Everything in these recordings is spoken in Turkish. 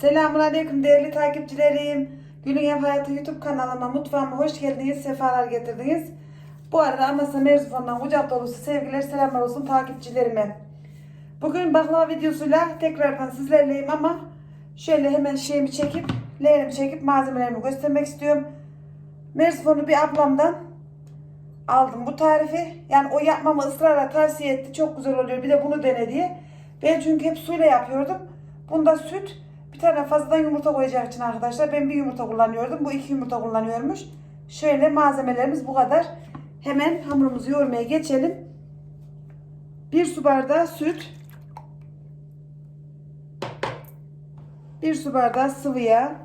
Selamun Aleyküm değerli takipçilerim. Gülün Ev Hayatı YouTube kanalıma, mutfağıma hoş geldiniz, sefalar getirdiniz. Bu arada Amasya Merzifon'dan kucak dolusu sevgiler, selamlar olsun takipçilerime. Bugün baklava videosuyla tekrardan sizlerleyim ama şöyle hemen şeyimi çekip, leğenimi çekip malzemelerimi göstermek istiyorum. Merzifon'u bir ablamdan aldım bu tarifi. Yani o yapmamı ısrarla tavsiye etti. Çok güzel oluyor. Bir de bunu dene diye. Ben çünkü hep suyla yapıyordum. Bunda süt, bir tane fazladan yumurta koyacak için arkadaşlar. Ben bir yumurta kullanıyordum. Bu iki yumurta kullanıyormuş. Şöyle malzemelerimiz bu kadar. Hemen hamurumuzu yoğurmaya geçelim. Bir su bardağı süt. Bir su bardağı sıvı yağ.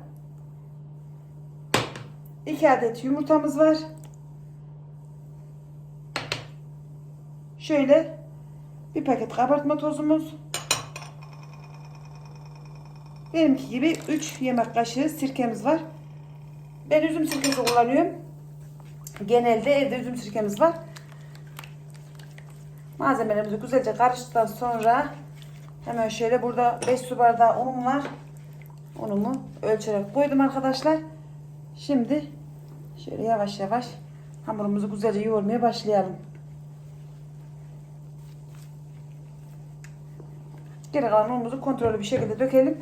2 adet yumurtamız var. Şöyle bir paket kabartma tozumuz. Benimki gibi 3 yemek kaşığı sirkemiz var. Ben üzüm sirkesi kullanıyorum. Genelde evde üzüm sirkemiz var. Malzemelerimizi güzelce karıştıktan sonra hemen şöyle burada 5 su bardağı unum var. Unumu ölçerek koydum arkadaşlar. Şimdi şöyle yavaş yavaş hamurumuzu güzelce yoğurmaya başlayalım. Geri kalan unumuzu kontrollü bir şekilde dökelim.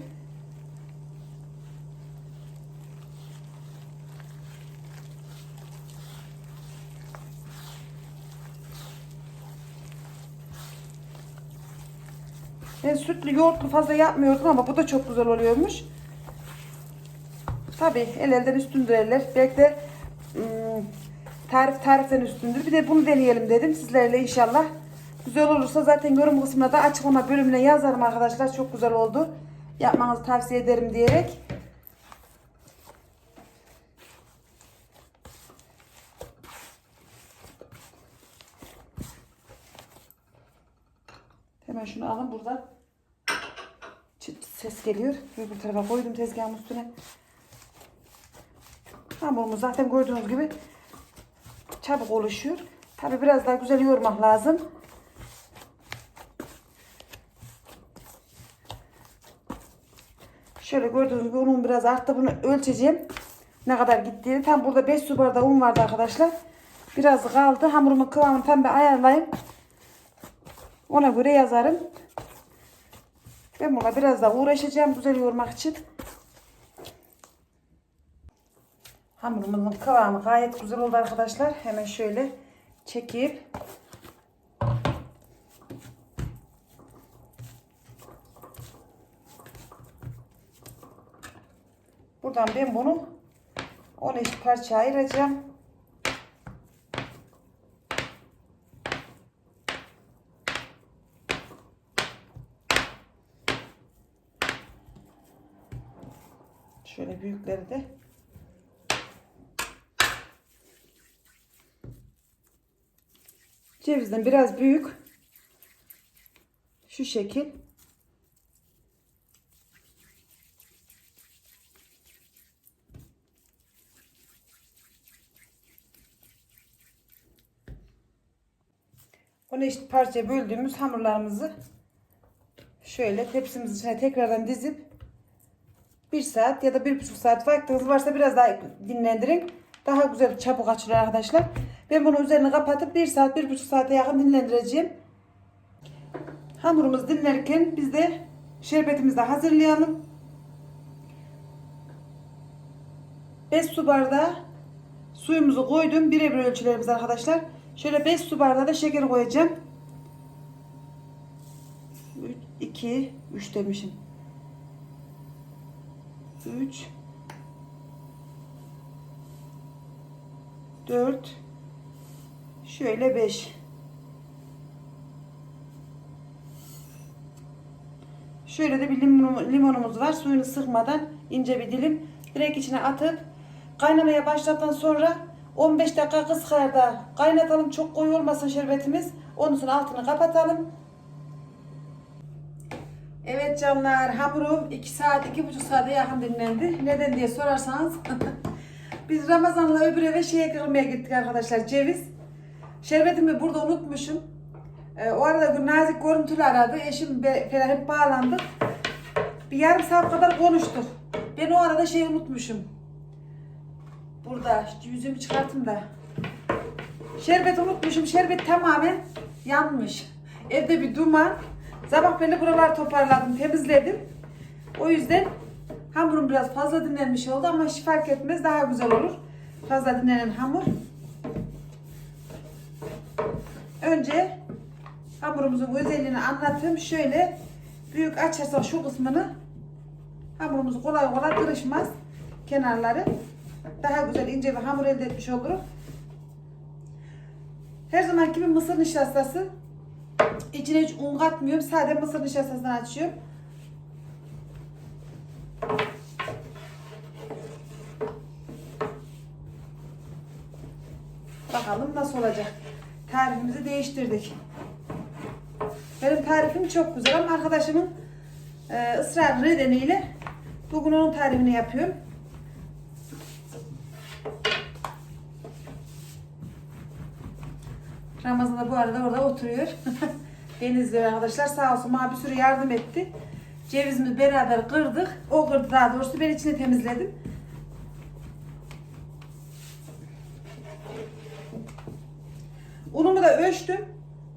Ben sütlü yoğurtlu fazla yapmıyordum ama bu da çok güzel oluyormuş. Tabi el elden üstündür eller. Belki de ım, tarif tariften üstündür. Bir de bunu deneyelim dedim sizlerle inşallah. Güzel olursa zaten yorum kısmına da açıklama bölümüne yazarım arkadaşlar. Çok güzel oldu. Yapmanızı tavsiye ederim diyerek. Hemen şunu alın burada. Ses geliyor. Öbür tarafa koydum tezgahın üstüne. Hamurumuz zaten gördüğünüz gibi çabuk oluşuyor. Tabi biraz daha güzel yoğurmak lazım. Şöyle gördüğünüz gibi unum biraz arttı. Bunu ölçeceğim. Ne kadar gittiğini. Tam burada 5 su bardağı un vardı arkadaşlar. Biraz kaldı. Hamurumun kıvamını bir ayarlayayım. Ona göre yazarım. Ben buna biraz daha uğraşacağım güzel yoğurmak için. Hamurumuzun kıvamı gayet güzel oldu arkadaşlar. Hemen şöyle çekip Buradan ben bunu 10 eşit parça ayıracağım. Şöyle büyükleri de Cevizden biraz büyük. Şu şekil. Onu eşit parçaya böldüğümüz hamurlarımızı şöyle tepsimizin içine tekrardan dizip bir saat ya da bir buçuk saat vaktiniz varsa biraz daha dinlendirin. Daha güzel çabuk açılır arkadaşlar. Ben bunu üzerine kapatıp bir saat bir buçuk saate yakın dinlendireceğim. Hamurumuz dinlenirken biz de şerbetimizi de hazırlayalım. 5 su bardağı suyumuzu koydum. Birebir ölçülerimiz arkadaşlar. Şöyle 5 su bardağı da şeker koyacağım. 2 3 demişim. 3 4 şöyle 5 şöyle de bir limon, limonumuz var. Suyunu sıkmadan ince bir dilim direkt içine atıp kaynamaya başladıktan sonra 15 dakika kıskarda kaynatalım. Çok koyu olmasın şerbetimiz. Onun altını kapatalım Evet canlar hamurum 2 saat 2,5 saate yakın dinlendi. Neden diye sorarsanız biz Ramazan'la öbür eve şeye kırmaya gittik arkadaşlar ceviz. Şerbetimi burada unutmuşum. Ee, o arada nazik görüntülü aradı. Eşim be- falan hep bağlandık. Bir yarım saat kadar konuştuk. Ben o arada şeyi unutmuşum. Burada yüzümü çıkartayım da. Şerbeti unutmuşum. Şerbet tamamen yanmış. Evde bir duman. Sabah beni buralar toparladım, temizledim. O yüzden hamurum biraz fazla dinlenmiş oldu ama hiç fark etmez. Daha güzel olur. Fazla dinlenen hamur. Önce hamurumuzun özelliğini anlatayım. Şöyle büyük açarsak şu kısmını hamurumuz kolay kolay kırışmaz. Kenarları. Daha güzel ince bir hamur elde etmiş oluruz. Her zaman gibi mısır nişastası. İçine hiç un katmıyorum. Sadece mısır nişastasını açıyorum. Bakalım nasıl olacak. Tarifimizi değiştirdik. Benim tarifim çok güzel ama arkadaşımın e, ısrarı nedeniyle bugün onun tarifini yapıyorum. Ramazan da bu arada orada oturuyor. Beni izliyor arkadaşlar. Sağ olsun bana bir sürü yardım etti. Cevizimizi beraber kırdık. O kırdı daha doğrusu. Ben içini temizledim. Unumu da ölçtüm.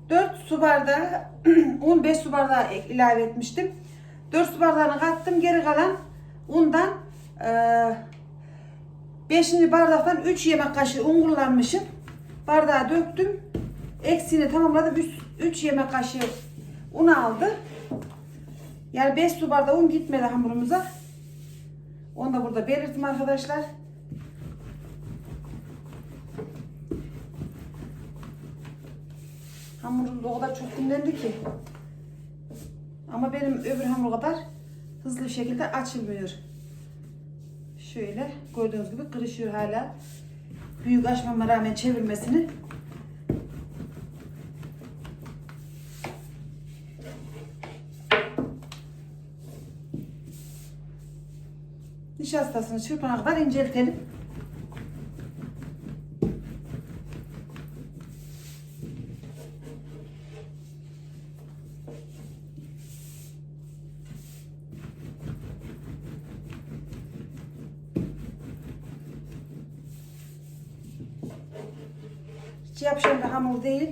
4 su bardağı un 5 su bardağı ilave etmiştim. 4 su bardağını kattım. Geri kalan undan 5. bardaktan 3 yemek kaşığı un kullanmışım. Bardağa döktüm. Eksiğini tamamladım. 3 yemek kaşığı un aldı. Yani 5 su bardağı un gitmedi hamurumuza. Onu da burada belirttim arkadaşlar. Hamurumuz o kadar çok dinlendi ki. Ama benim öbür hamur kadar hızlı şekilde açılmıyor. Şöyle gördüğünüz gibi kırışıyor hala. Büyük açmama rağmen çevirmesini. Nişastasını çırpana kadar inceltelim. Hiç yapışan bir hamur değil.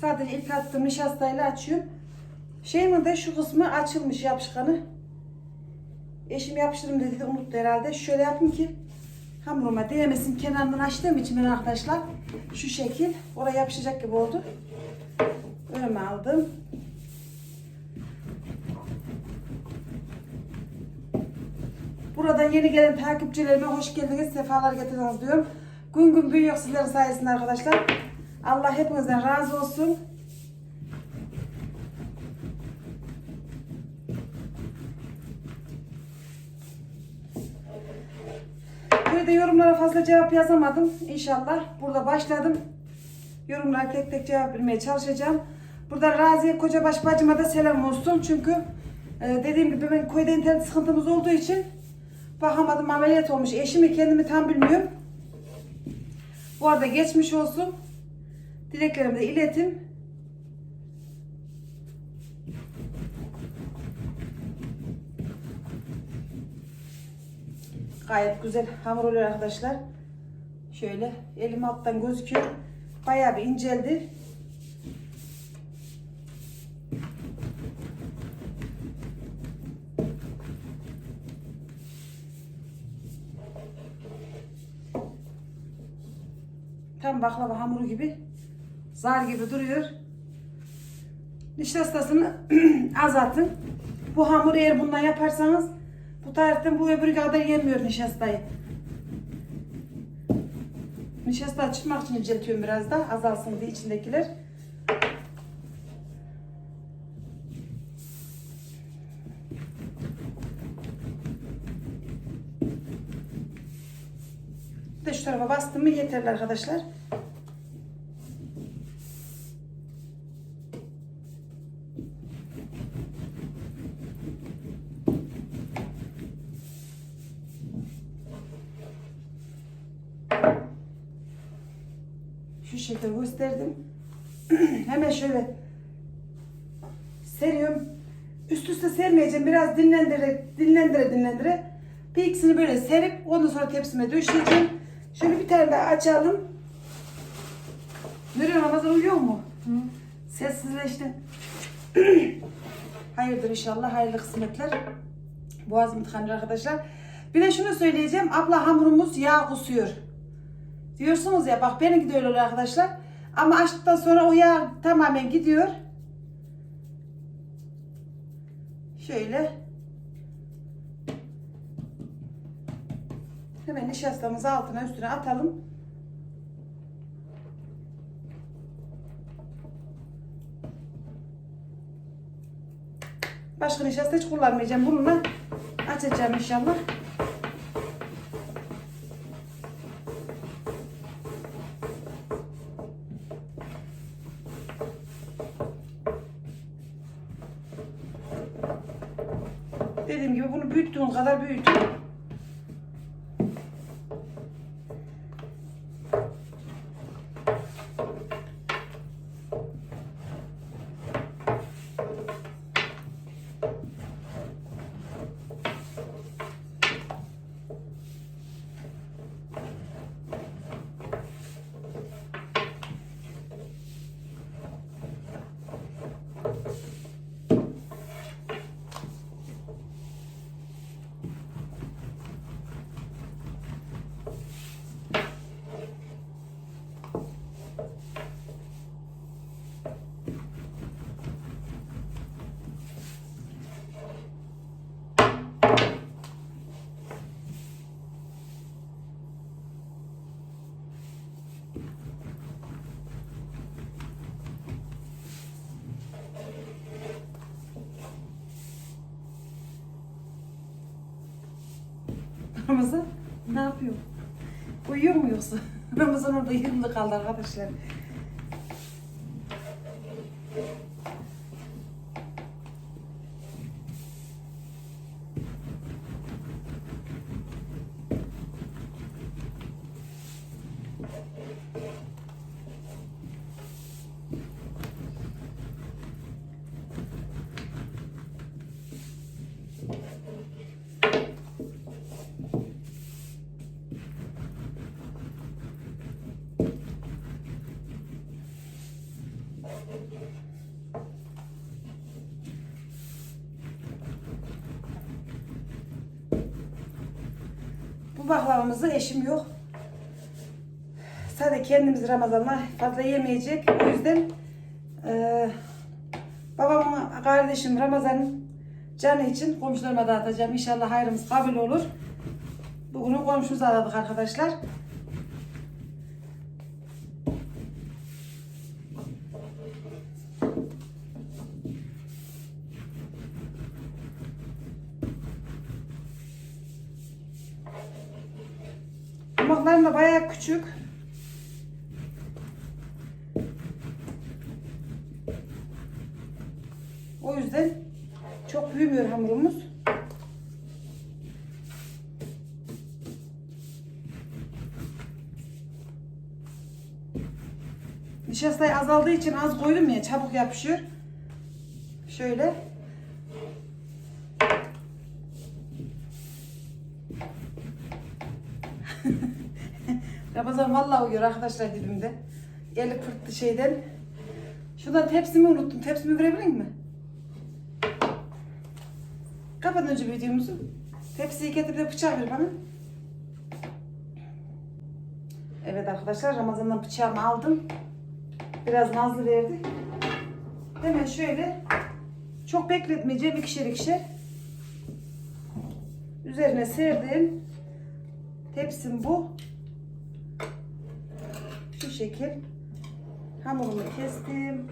Sadece ilk attığım nişastayla açıyorum. Şeyimin de şu kısmı açılmış yapışkanı. Eşim yapıştırım dedi de unuttu herhalde. Şöyle yapayım ki hamuruma değmesin. Kenarından açtığım için ben arkadaşlar şu şekil oraya yapışacak gibi oldu. Önüme aldım. Buradan yeni gelen takipçilerime hoş geldiniz, sefalar getirdiniz diyorum. Gün gün büyüyor sizlerin sayesinde arkadaşlar. Allah hepinizden razı olsun. Böyle de yorumlara fazla cevap yazamadım. İnşallah burada başladım. Yorumlara tek tek cevap vermeye çalışacağım. Burada Raziye Kocabaş bacıma da selam olsun. Çünkü e, dediğim gibi ben köyde internet sıkıntımız olduğu için bakamadım ameliyat olmuş. Eşimi kendimi tam bilmiyorum. Bu arada geçmiş olsun. Dileklerimi de iletim. Gayet güzel hamur oluyor arkadaşlar. Şöyle elim alttan gözüküyor. Bayağı bir inceldi. Tam baklava hamuru gibi. Zar gibi duruyor. Nişastasını az atın. Bu hamuru eğer bundan yaparsanız bu tariften bu öbürü kadar yemiyor nişastayı. Nişasta açmak için inceltiyorum biraz da azalsın diye içindekiler. De şu tarafa bastım mı yeterli arkadaşlar. Şu şekilde gösterdim. Hemen şöyle seriyorum. üst üste sermeyeceğim. Biraz dinlendire dinlendire dinlendire. Bir ikisini böyle serip ondan sonra tepsime döşeyeceğim. Şöyle bir tane daha açalım. Nuriye Ramazan uyuyor mu? Sessizleşti. Hayırdır inşallah. Hayırlı kısmetler. Boğazım tıkanıyor arkadaşlar. Bir de şunu söyleyeceğim. Abla hamurumuz yağ kusuyor. Diyorsunuz ya bak benimki de öyle oluyor arkadaşlar. Ama açtıktan sonra o yağ tamamen gidiyor. Şöyle. Hemen nişastamızı altına üstüne atalım. Başka nişasta hiç kullanmayacağım. Bununla açacağım inşallah. Dediğim gibi bunu büyüttüğün kadar büyüt. Ramazan ne yapıyor? Uyuyor mu yoksa? Ramazan orada yığında kaldı arkadaşlar. Bu baklavamızı eşim yok. Sadece kendimiz Ramazan'la fazla yemeyecek. O yüzden eee babamın kardeşim Ramazan'ın canı için komşularıma dağıtacağım. İnşallah hayrımız kabul olur. Bugün komşumuzu aradık arkadaşlar. Küçük. O yüzden çok büyümüyor hamurumuz. Nişastayı azaldığı için az koydum ya çabuk yapışıyor. Şöyle. Ramazan vallahi uyuyor arkadaşlar dibimde. Eli pırttı şeyden. Şuradan tepsimi unuttum. Tepsimi verebilir mi? Kapat önce videomuzu. Tepsiyi getir de bıçak ver bana. Evet arkadaşlar Ramazan'dan bıçağımı aldım. Biraz nazlı verdi. Hemen şöyle çok bekletmeyeceğim ikişer ikişer. Üzerine serdim. Tepsim bu. Şekil hamurumu kestim.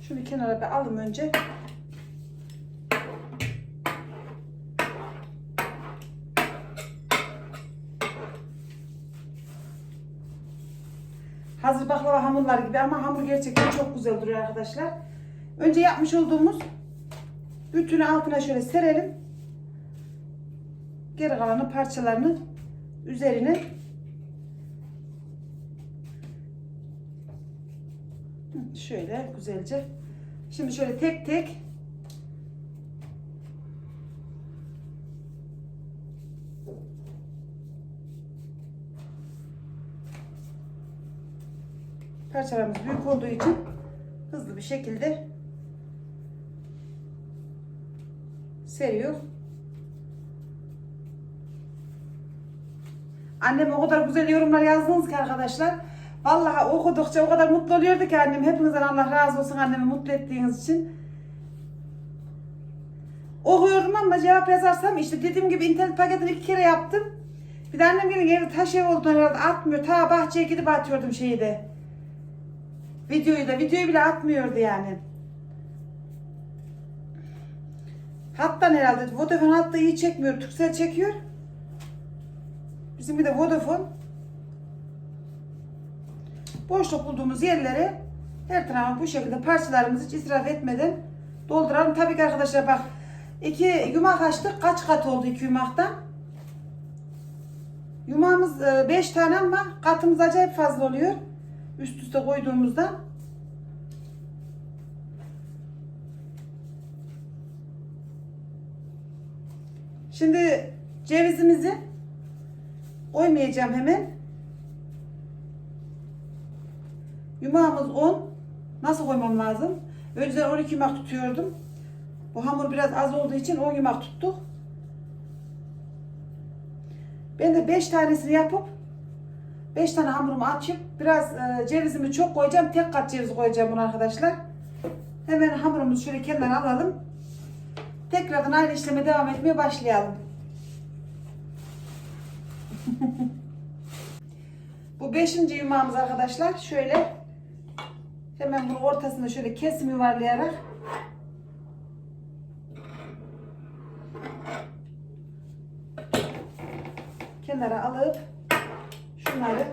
Şunu kenara bir alayım önce. Hazır baklava hamurlar gibi ama hamur gerçekten çok güzel duruyor arkadaşlar. Önce yapmış olduğumuz Bütünü altına şöyle serelim. Geri kalanı parçalarını üzerine şöyle güzelce. Şimdi şöyle tek tek parçalarımız büyük olduğu için hızlı bir şekilde seriyor. Annem o kadar güzel yorumlar yazdınız ki arkadaşlar. Vallahi okudukça o kadar mutlu oluyordu ki annem. Hepinizden Allah razı olsun annemi mutlu ettiğiniz için. Okuyordum ama cevap yazarsam işte dediğim gibi internet paketini iki kere yaptım. Bir de annem gelin evi taş ev olduğundan herhalde atmıyor. Ta bahçeye gidip atıyordum şeyi de. Videoyu da. Videoyu bile atmıyordu yani. Hattan herhalde. Vodafone hattı iyi çekmiyor. Turkcell çekiyor. Bizim bir de Vodafone. Boşluk bulduğumuz yerlere her tarafı bu şekilde parçalarımızı hiç israf etmeden dolduralım. Tabii ki arkadaşlar bak iki yumak açtık. Kaç kat oldu iki yumaktan? Yumağımız 5 tane ama katımız acayip fazla oluyor. Üst üste koyduğumuzda. Şimdi cevizimizi koymayacağım hemen. Yumağımız 10. Nasıl koymam lazım? Önceden 12 yumak tutuyordum. Bu hamur biraz az olduğu için 10 yumak tuttuk. Ben de 5 tanesini yapıp 5 tane hamurumu açıp biraz e, cevizimi çok koyacağım. Tek kat ceviz koyacağım bunu arkadaşlar. Hemen hamurumuzu şöyle kenara alalım. Tekrardan aynı işleme devam etmeye başlayalım. Bu beşinci yumağımız arkadaşlar. Şöyle hemen bunu ortasına şöyle kesim yuvarlayarak kenara alıp şunları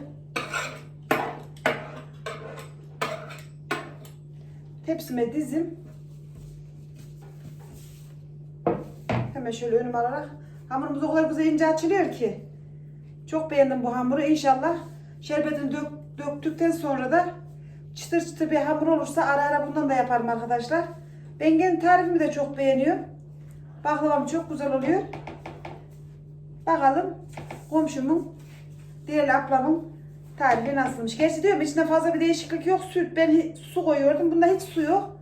tepsime dizim. Hemen şöyle önüme alarak hamurumuz o kadar güzel ince açılıyor ki. Çok beğendim bu hamuru. İnşallah şerbetini dök, döktükten sonra da çıtır çıtır bir hamur olursa ara ara bundan da yaparım arkadaşlar. Ben kendi tarifimi de çok beğeniyorum. Baklavam çok güzel oluyor. Bakalım komşumun, diğer ablamın tarifi nasılmış. Gerçi diyorum içinde fazla bir değişiklik yok. Süt. Ben su koyuyordum. Bunda hiç su yok.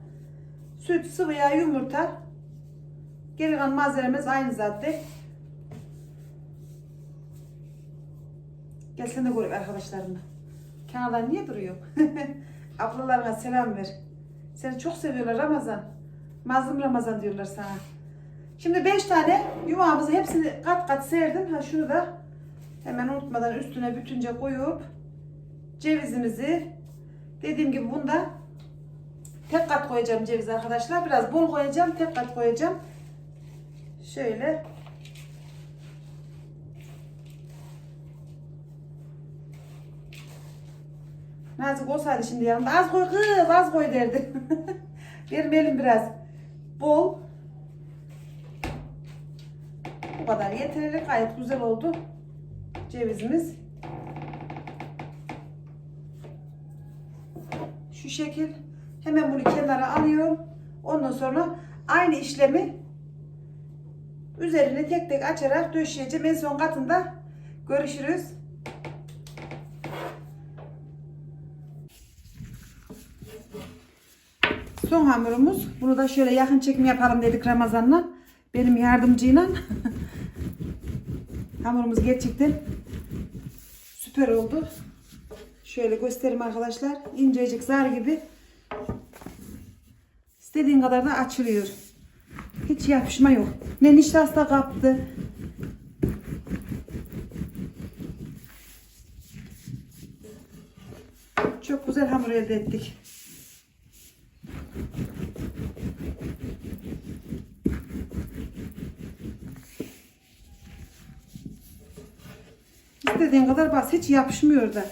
Süt, sıvı yağ, yumurta. Geri kalan malzememiz aynı zaten. Gel sen de gör arkadaşlarına. Kenardan niye duruyor? Ablalarına selam ver. Seni çok seviyorlar Ramazan. Mazlum Ramazan diyorlar sana. Şimdi 5 tane yumağımızı hepsini kat kat serdim. Ha şunu da hemen unutmadan üstüne bütünce koyup cevizimizi dediğim gibi bunda tek kat koyacağım ceviz arkadaşlar. Biraz bol koyacağım. Tek kat koyacağım. Şöyle Nazik olsaydı şimdi yanımda az koy kız az koy derdi. Benim biraz bol. Bu kadar yeterli gayet güzel oldu cevizimiz. Şu şekil. Hemen bunu kenara alıyorum. Ondan sonra aynı işlemi üzerini tek tek açarak döşeyeceğim. En son katında görüşürüz. Son hamurumuz. Bunu da şöyle yakın çekim yapalım dedik Ramazan'la. Benim yardımcıyla. Hamurumuz gerçekten süper oldu. Şöyle göstereyim arkadaşlar. İncecik zar gibi. İstediğin kadar da açılıyor. Hiç yapışma yok. Ne nişasta kaptı. Çok güzel hamur elde ettik. İstediğin kadar bas. Hiç yapışmıyor da.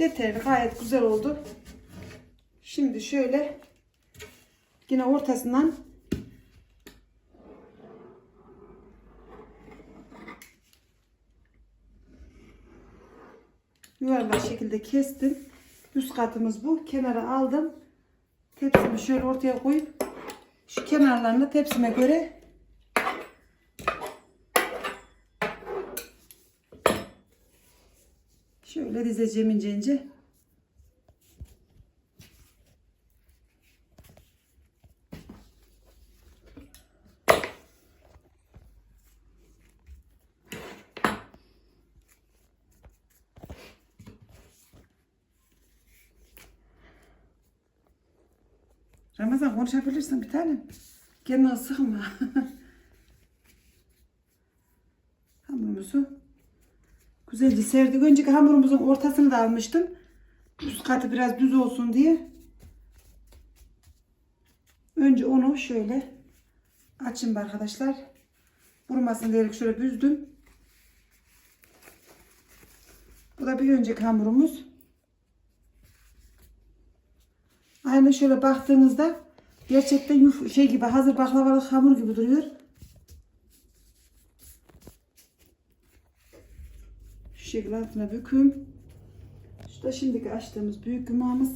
Yeterli. Gayet güzel oldu. Şimdi şöyle yine ortasından yuvarlak şekilde kestim. Üst katımız bu. Kenara aldım. Tepsimi şöyle ortaya koyup şu kenarlarını tepsime göre şöyle dizeceğim ince ince. Ramazan konuşabilirsin bir tanem. Kendini sıkma. Hamurumuzu güzelce serdik. Önceki hamurumuzun ortasını da almıştım. Üst katı biraz düz olsun diye. Önce onu şöyle açayım arkadaşlar. Vurmasın diyerek şöyle büzdüm. Bu da bir önceki hamurumuz. Aynı şöyle baktığınızda gerçekten yuf şey gibi hazır baklavalık hamur gibi duruyor. Şekilde altına büküm. Şu da şimdiki açtığımız büyük yumağımız.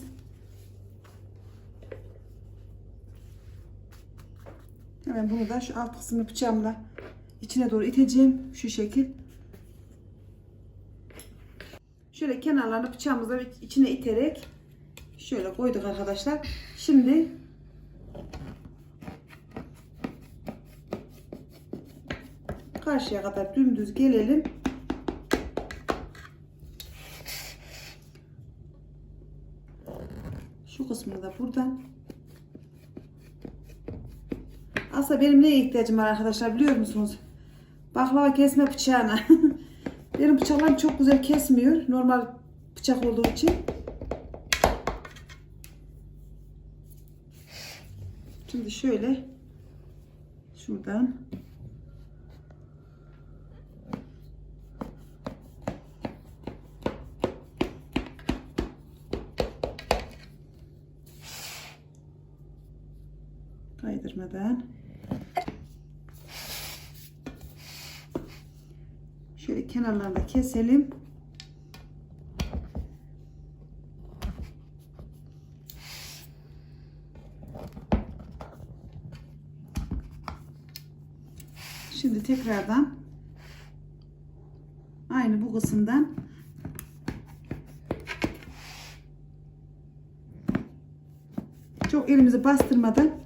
Hemen bunu da şu alt kısmını bıçağımla içine doğru iteceğim. Şu şekil. Şöyle kenarlarını bıçağımızla içine iterek Şöyle koyduk arkadaşlar. Şimdi karşıya kadar dümdüz gelelim. Şu kısmını da buradan. Aslında benim neye ihtiyacım var arkadaşlar biliyor musunuz? Baklava kesme bıçağına. benim bıçaklarım çok güzel kesmiyor. Normal bıçak olduğu için. Şimdi şöyle şuradan kenarlarını keselim. Şimdi tekrardan aynı bu kısımdan çok elimizi bastırmadan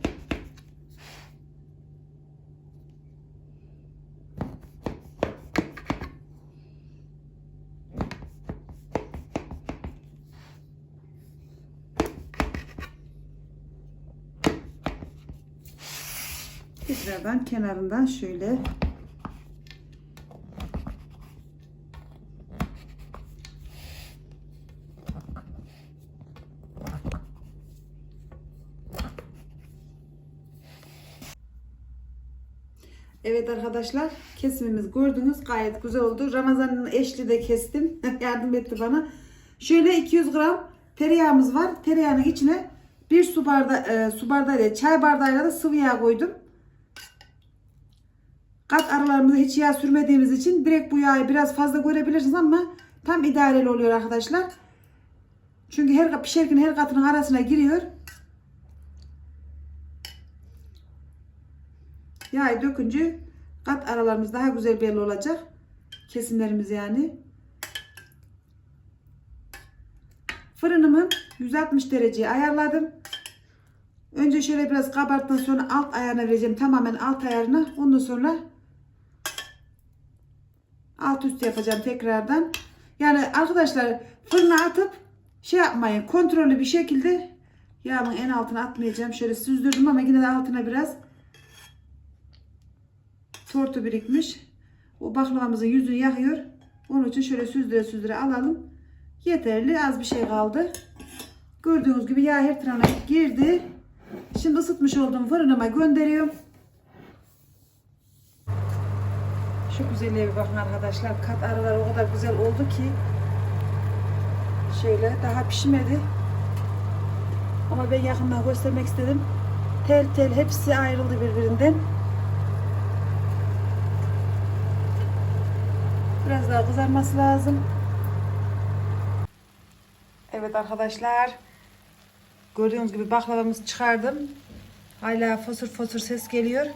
tekrardan kenarından şöyle Evet arkadaşlar kesimimiz gördünüz gayet güzel oldu. Ramazan'ın eşli de kestim. Yardım etti bana. Şöyle 200 gram tereyağımız var. Tereyağının içine bir su bardağı, e, su bardağı değil, çay bardağıyla da sıvı yağ koydum. Kat aralarımıza hiç yağ sürmediğimiz için direkt bu yağı biraz fazla görebilirsiniz ama tam idareli oluyor arkadaşlar. Çünkü her pişerken her katının arasına giriyor. Yağı dökünce kat aralarımız daha güzel belli olacak. Kesimlerimiz yani. Fırınımı 160 dereceye ayarladım. Önce şöyle biraz kabarttıktan sonra alt ayarına vereceğim. Tamamen alt ayarına. Ondan sonra alt üst yapacağım tekrardan. Yani arkadaşlar fırına atıp şey yapmayın. Kontrollü bir şekilde yağımın en altına atmayacağım. Şöyle süzdürdüm ama yine de altına biraz tortu birikmiş. O baklavamızın yüzünü yakıyor. Onun için şöyle süzdüre süzdüre alalım. Yeterli. Az bir şey kaldı. Gördüğünüz gibi yağ her tarafına girdi. Şimdi ısıtmış olduğum fırınıma gönderiyorum. Şu güzelliğe bir bakın arkadaşlar. Kat araları o kadar güzel oldu ki. Şöyle daha pişmedi. Ama ben yakından göstermek istedim. Tel tel hepsi ayrıldı birbirinden. Biraz daha kızarması lazım. Evet arkadaşlar. Gördüğünüz gibi baklavamızı çıkardım. Hala fosur fosur ses geliyor.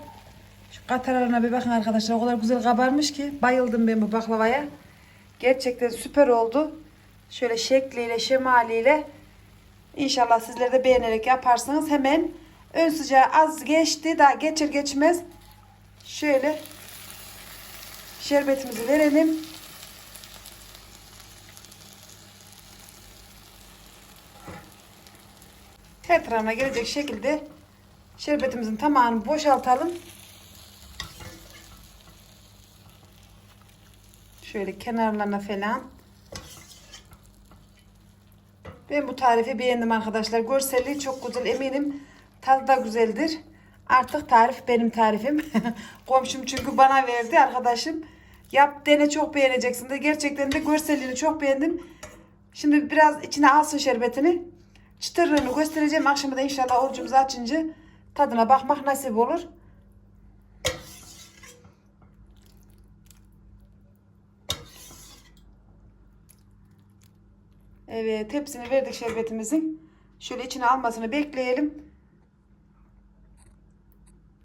Şu katarlarına bir bakın arkadaşlar. O kadar güzel kabarmış ki. Bayıldım ben bu baklavaya. Gerçekten süper oldu. Şöyle şekliyle, şemaliyle. İnşallah sizler de beğenerek yaparsınız. Hemen ön sıcağı az geçti. Daha geçir geçmez. Şöyle şerbetimizi verelim. Her tarafına gelecek şekilde şerbetimizin tamamını boşaltalım. Şöyle kenarlarına falan. Ben bu tarifi beğendim arkadaşlar. Görselliği çok güzel eminim. Tadı da güzeldir. Artık tarif benim tarifim. Komşum çünkü bana verdi arkadaşım. Yap dene çok beğeneceksin de. Gerçekten de görselliğini çok beğendim. Şimdi biraz içine alsın şerbetini. Çıtırlığını göstereceğim. Akşama da inşallah orucumuzu açınca tadına bakmak nasip olur. Evet hepsini verdik şerbetimizin. Şöyle içine almasını bekleyelim.